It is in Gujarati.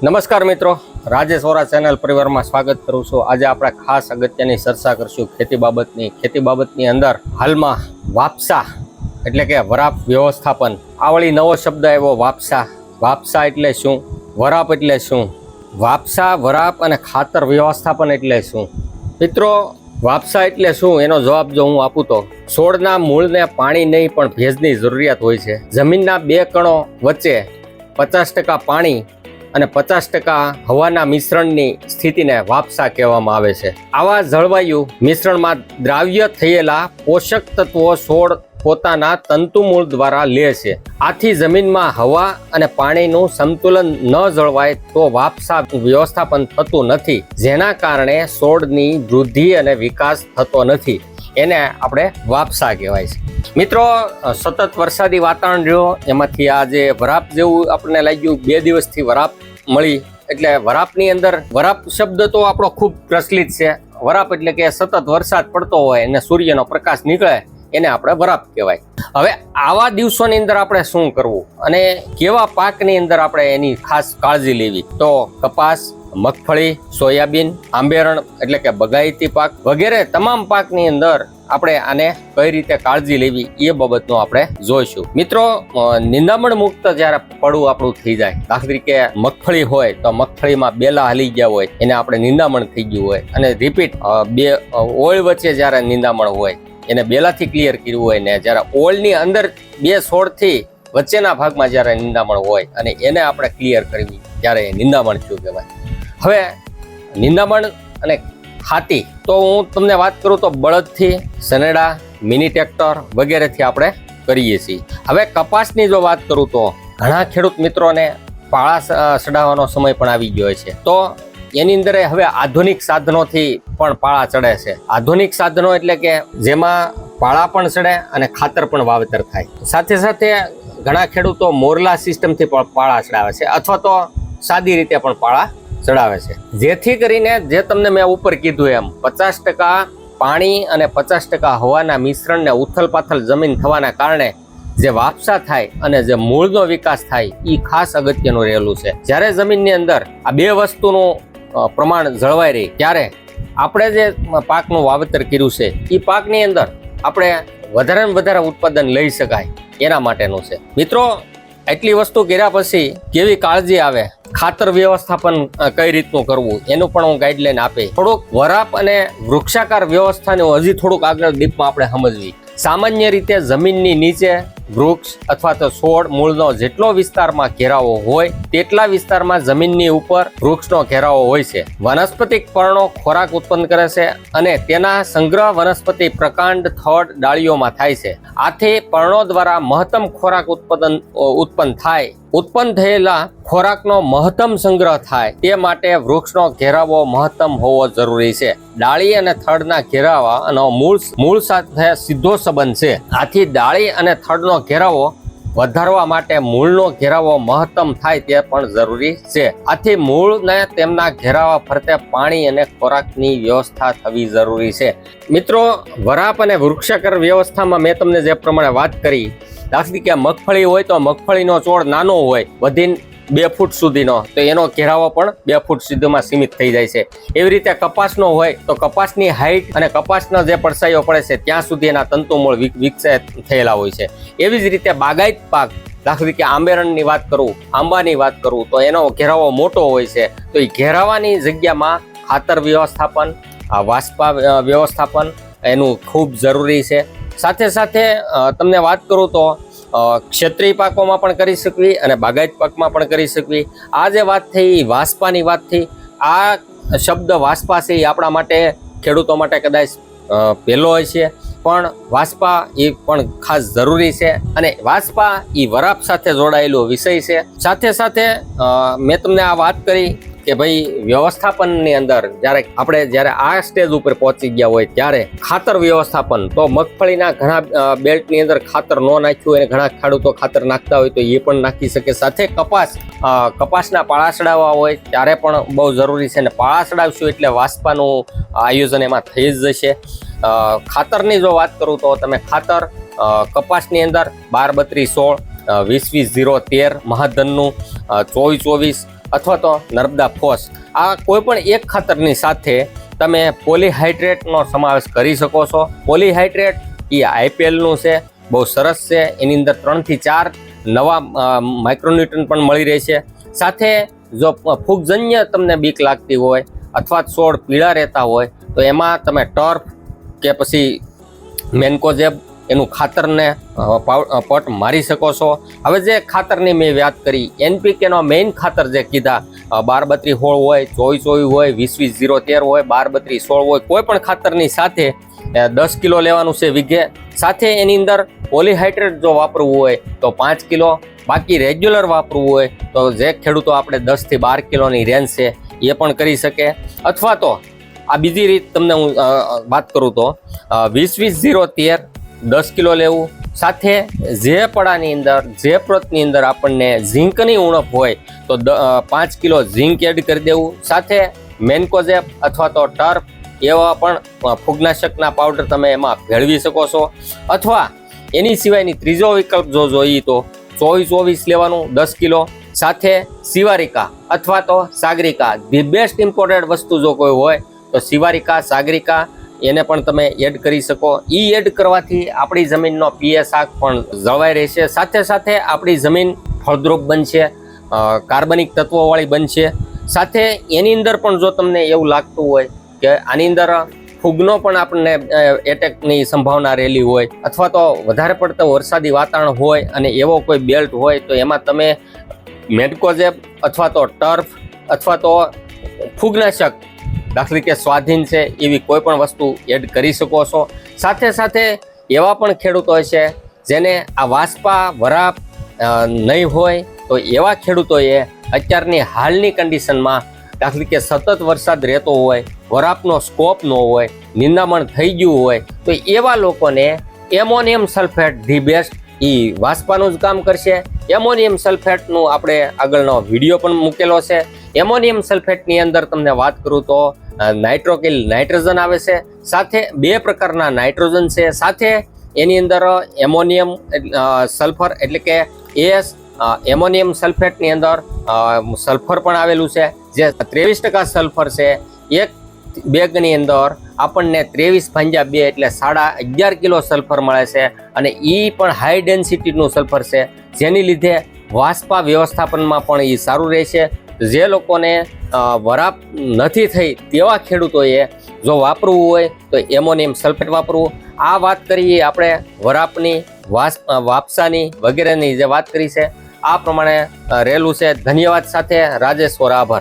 નમસ્કાર મિત્રો રાજેશ વોરા ચેનલ પરિવારમાં સ્વાગત કરું છું. આજે આપણે ખાસ અગત્યની ચર્ચા કરશું ખેતી બાબતની. ખેતી બાબતની અંદર હાલમાં વાપસા એટલે કે વરાપ વ્યવસ્થાપન. આ વળી નવો શબ્દ આવ્યો, વાપસા. વાપસા એટલે શું? વરાપ એટલે શું? વાપસા, વરાપ અને ખાતર વ્યવસ્થાપન એટલે શું? મિત્રો, વાપસા એટલે શું? એનો જવાબ જો હું આપું તો, છોડના મૂળને પાણી નહીં, પણ ભેજની જરૂરિયાત હોય છે. જમીનના બે કણો વચ્ચે પચાસ ટકા પાણી અને પચાસ ટકા હવાના મિશ્રણની સ્થિતિને વાપસા કહેવામાં આવે છે. આવા જળવાયુ મિશ્રણમાં દ્રાવ્ય થયેલા પોષક તત્વો છોડ પોતાના તંતુમૂળ દ્વારા લે છે. આથી જમીનમાં હવા અને પાણીનું સંતુલન ન જળવાય તો વાપસા વ્યવસ્થાપન થતું નથી, જેના કારણે છોડની વૃદ્ધિ અને વિકાસ થતો નથી. એને આપણે વાપસા કહેવાય છે. મિત્રો સતત વરસાદી વાતાવરણ રહ્યો, એમાંથી આ જે વરાપ જેવું આપણને લાગ્યું, બે દિવસથી વરાપ મળી. એટલે વરાપની અંદર, વરાપ શબ્દ તો આપણો ખૂબ પ્રચલિત છે. વરાપ એટલે કે સતત વરસાદ પડતો હોય અને સૂર્યનો પ્રકાશ નીકળે. એને આપણે વરાપ કહેવાય. હવે આવા દિવસોની અંદર આપણે શું કરવું? અને કેવા પાકની અંદર આપણે એની ખાસ કાળજી લેવી? તો કપાસ, મગફળી, સોયાબીન, આંબેરણ, એટલે કે બગાયતી પાક વગેરે તમામ પાકની અંદર આપણે આને કઈ રીતે કાળજી લેવી એ બાબતનું આપણે જોઈશું. મિત્રો નિંદામણ મુક્ત જ્યારે પડવું આપણું થઈ જાય, દાખલા તરીકે મગફળી હોય, તો મગફળીમાં બેલા હલી ગયા હોય, એને આપણે નિંદામણ થઈ ગયું હોય, અને રિપીટ બે ઓળ વચ્ચે જ્યારે નિંદામણ હોય એને બેલાથી ક્લિયર કર્યું હોય ને જ્યારે ઓલની અંદર બે છોડથી વચ્ચેના ભાગમાં જ્યારે નિંદામણ હોય અને એને આપણે ક્લિયર કરવી, ત્યારે એ નિંદામણ થયું કહેવાય. હવે નિંદામણ અને ખાતી, તો હું તમને વાત કરું તો બળદથી સનેડા મિની ટ્રેક્ટર વગેરેથી આપણે કરીએ છીએ. હવે કપાસની જો વાત કરું તો ઘણા ખેડૂત મિત્રોને પાળા સડાવવાનો સમય પણ આવી ગયો છે. તો એની અંદર હવે આધુનિક સાધનોથી પણ પાળા ચડે છે. આધુનિક સાધનો એટલે કે જેમાં પાળા પણ ચડે અને ખાતર પણ વાવેતર થાય. સાથે સાથે ઘણા ખેડૂતો મોરલા સિસ્ટમથી પણ પાળા ચડાવે છે અથવા તો સાદી રીતે પણ પાળા ચડાવે છે. જેથી કરીને જે તમને મેં ઉપર કીધું એમ, પચાસ ટકા પાણી અને પચાસ ટકા હવાના મિશ્રણને ઉથલ પાથલ જમીન થવાના કારણે જે વાપસા થાય અને જે મૂળનો વિકાસ થાય એ ખાસ અગત્યનું રહેલું છે. જ્યારે જમીનની અંદર આ બે વસ્તુનું પ્રમાણ જળવાઈ રહી. ત્યારે આપણે જે પાકનું વાવેતર કર્યું છે એ પાકની અંદર આપણે વધારે ને વધારે ઉત્પાદન લઈ શકાય એના માટેનું છે. મિત્રો એટલી વસ્તુ કર્યા પછી કેવી કાળજી આવે? ખાતર વ્યવસ્થાપન કઈ રીતનું કરવું? એનું પણ હું ગાઈડલાઈન આપે થોડુંક વરાપ અને વૃક્ષાકાર વ્યવસ્થાને હજી થોડુંક આગળ ડીપમાં આપણે સમજવી. સામાન્ય રીતે જમીનની નીચે વૃક્ષ અથવા તો છોડ મૂળનો જેટલો વિસ્તારમાં ઘેરાવો હોય, તેટલા વિસ્તારમાં જમીનની ઉપર વૃક્ષનો ઘેરાવો હોય છે. વનસ્પતિક પર્ણો ખોરાક ઉત્પન્ન કરે છે અને તેના સંગ્રહ વનસ્પતિ પ્રકાંડ, થડ, ડાળીઓમાં થાય છે. આથી પર્ણો દ્વારા મહત્તમ ખોરાક ઉત્પાદન ઉત્પન્ન થાય. ઉત્પન્ન થયેલા ખોરાકનો મહત્તમ સંગ્રહ થાય. તે માટે વૃક્ષનો ઘેરાવો મહત્તમ હોવો જરૂરી છે. ડાળી અને થડના ઘેરાવાનો મૂળ મૂળ સાથે સીધો સંબંધ છે. આથી ડાળી અને થડનો ઘેરાવો વધારવા માટે મૂળનો ઘેરાવો મહત્તમ થાય તે પણ જરૂરી છે. આથી મૂળને તેમના ઘેરાવા ફરતે પાણી અને ખોરાકની વ્યવસ્થા થવી જરૂરી છે. મિત્રો, વરાપ અને વૃક્ષાકર વ્યવસ્થામાં મેં તમને જે પ્રમાણે વાત કરી, દાખલી કે મગફળી હોય તો મગફળીનો છોડ નાનો હોય, વધીને બે ફૂટ સુધીનો. તો એનો ઘેરાવો પણ બે ફૂટ સુધીમાં સીમિત થઈ જાય છે. એવી રીતે કપાસનો હોય તો કપાસની હાઈટ અને કપાસનો જે પડસાઈઓ પડે છે, ત્યાં સુધી એના તંતુમૂળ વિક- વિકસિત થયેલા હોય છે. એવી જ રીતે બાગાયત પાક, દાખલા કે આંબેરણની વાત કરું, આંબાની વાત કરું, તો એનો ઘેરાવો મોટો હોય છે. તો એ ઘેરાવાની જગ્યામાં ખાતર વ્યવસ્થાપન, આ વાસ્પા વ્યવસ્થાપન એનું ખૂબ જરૂરી છે. સાથે સાથે તમને વાત કરું તો ક્ષેત્રીય પાકોમાં પણ કરી શકવી અને બાગાયત પાકમાં પણ કરી શકવી. આ જે વાત થઈ, વાસ્પાની વાત થઈ, આ શબ્દ વાસ્પા છે એ આપણા માટે ખેડૂતો માટે કદાચ પહેલો હોય છે. પણ વાસ્પા એ પણ ખાસ જરૂરી છે અને વાસ્પા એ વરાપ સાથે જોડાયેલો વિષય છે. સાથે સાથે મેં તમને આ વાત કરી કે ભાઈ વ્યવસ્થાપનની અંદર જ્યારે આપણે જ્યારે આ સ્ટેજ ઉપર પહોંચી ગયા હોય ત્યારે ખાતર વ્યવસ્થાપન, તો મગફળીના ઘણા બેલ્ટની અંદર ખાતર ન નાખ્યું અને ઘણા ખેડૂતો ખાતર નાખતા હોય તો એ પણ નાખી શકે. સાથે કપાસ કપાસના પાળાસડાવા હોય ત્યારે પણ બહુ જરૂરી છે અને પાળાસડાવશું એટલે વાસ્પાનું આયોજન એમાં થઈ જ જશે. ખાતરની જો વાત કરું તો તમે ખાતર કપાસની અંદર બાર બત્રીસ સોળ વીસ વીસ ઝીરો તેર મહાધનનું ચોવીસ ચોવીસ અથવા તો નર્મદા ફોસ. આ કોઈપણ એક ખાતરની સાથે તમે પોલીહાઇડ્રેટનો સમાવેશ કરી શકો છો. પોલીહાઇડ્રેટ એ આઈપીએલનું છે, બહુ સરસ છે. એની અંદર ત્રણથી ચાર નવા માઇક્રોન્યુટ્રન પણ મળી રહેશે સાથે જો ફૂગજન્ય તમને બીક લાગતી હોય અથવા છોડ પીળા રહેતા હોય, તો એમાં તમે ટર્ફ કે પછી મેન્કોજેબ એનું ખાતરને પટ મારી શકો છો. હવે જે ખાતરની મેં વાત કરી, એનપીકેનો મેઇન ખાતર જે કીધા બાર બત્રી હોળ હોય ચોવીસ ચોવીસ હોય વીસ વીસ ઝીરો તેર હોય બાર બત્રી સોળ હોય, કોઈ પણ ખાતરની સાથે દસ કિલો લેવાનું છે વીઘે. સાથે એની અંદર પોલીહાઇડ્રેટ જો વાપરવું હોય, તો પાંચ કિલો. બાકી રેગ્યુલર વાપરવું હોય, તો જે ખેડૂતો આપણે દસથી બાર કિલોની રેન્જ છે, એ પણ કરી શકે. અથવા તો, આ બીજી રીત તમને હું વાત કરું તો વીસ વીસ ઝીરો તેર દસ કિલો લેવું. સાથે જે પડાની અંદર, જે પ્રોતની અંદર આપણને ઝીંકની ઉણપ હોય તો પાંચ કિલો ઝીંક એડ કરી દેવું. સાથે મેન્કોઝેપ અથવા તો ટર્ફ એવા પણ ફૂગનાશકના પાવડર તમે એમાં ભેળવી શકો છો. અથવા એની સિવાયની ત્રીજો વિકલ્પ જો જોઈએ તો ચોવીસ ચોવીસ લેવાનું દસ કિલો. સાથે સિવારિકા અથવા તો સાગરિકા. ધી બેસ્ટ ઇમ્પોર્ટેડ વસ્તુ જો કોઈ હોય તો સિવારિકા, સાગરિકા એને પણ તમે એડ કરી શકો. એ એડ કરવાથી આપણી જમીનનો પીએસઆર પણ જળવાઈ રહેશે. સાથે સાથે આપણી જમીન ફળદ્રુપ બનશે કાર્બનિક તત્વોવાળી બનશે. સાથે એની અંદર પણ જો તમને એવું લાગતું હોય કે આની અંદર ફૂગનો પણ આપણને એટેકની સંભાવના રહેલી હોય અથવા તો વધારે પડતો વરસાદી વાતાવરણ હોય અને એવો કોઈ બેલ્ટ હોય, તો એમાં તમે મેડકોઝેબ અથવા તો ટર્ફ અથવા તો ફૂગનાશક દાખલા કે સ્વાધીન છે, એવી કોઈ પણ વસ્તુ એડ કરી શકો છો. સાથે સાથે એવા પણ ખેડૂતો છે, જેને આ વાસ્પા, વરાપ નહીં હોય, તો એવા ખેડૂતોએ અત્યારની હાલની કન્ડિશનમાં દાખલી કે સતત વરસાદ રહેતો હોય, વરાપનો સ્કોપ ન હોય, નિંદામણ થઈ ગયું હોય, તો એવા લોકોને એમોનિયમ સલ્ફેટ ધી બેસ્ટ. એ વાસ્પાનું જ કામ કરશે. એમોનિયમ સલ્ફેટનું આપણે આગળનો વીડિયો પણ મૂકેલો છે. એમોનિયમ સલ્ફેટની અંદર તમને વાત કરું તો નાઇટ્રોકિલ નાઇટ્રોજન આવે છે, સાથે બે પ્રકારના નાઇટ્રોજન છે, સાથે એની અંદર એમોનિયમ સલ્ફર એટલે કે એસ એમોનિયમ સલ્ફેટની અંદર સલ્ફર પણ આવેલું છે, જે ત્રેવીસ ટકા સલ્ફર છે, એક બેગની અંદર આપણને ત્રેવીસ ભાંજા બે એટલે સાડા અગિયાર કિલો સલ્ફર મળે છે, અને એ પણ હાઈ ડેન્સિટીનું સલ્ફર છે, જેની લીધે વાસ્પા વ્યવસ્થાપનમાં પણ એ સારું રહેશે જે લોકોને વરાપ નથી થઈ તેવા ખેડૂતોએ જો વાપરવું હોય તો એમોનિયમ સલ્ફેટ વાપરવું. આ વાત કરીએ આપણે વરાપની, વાસ વાપસાની વગેરેની જે વાત કરી છે. આ પ્રમાણે રહેલું છે. ધન્યવાદ સાથે રાજેશ્વર આભાર.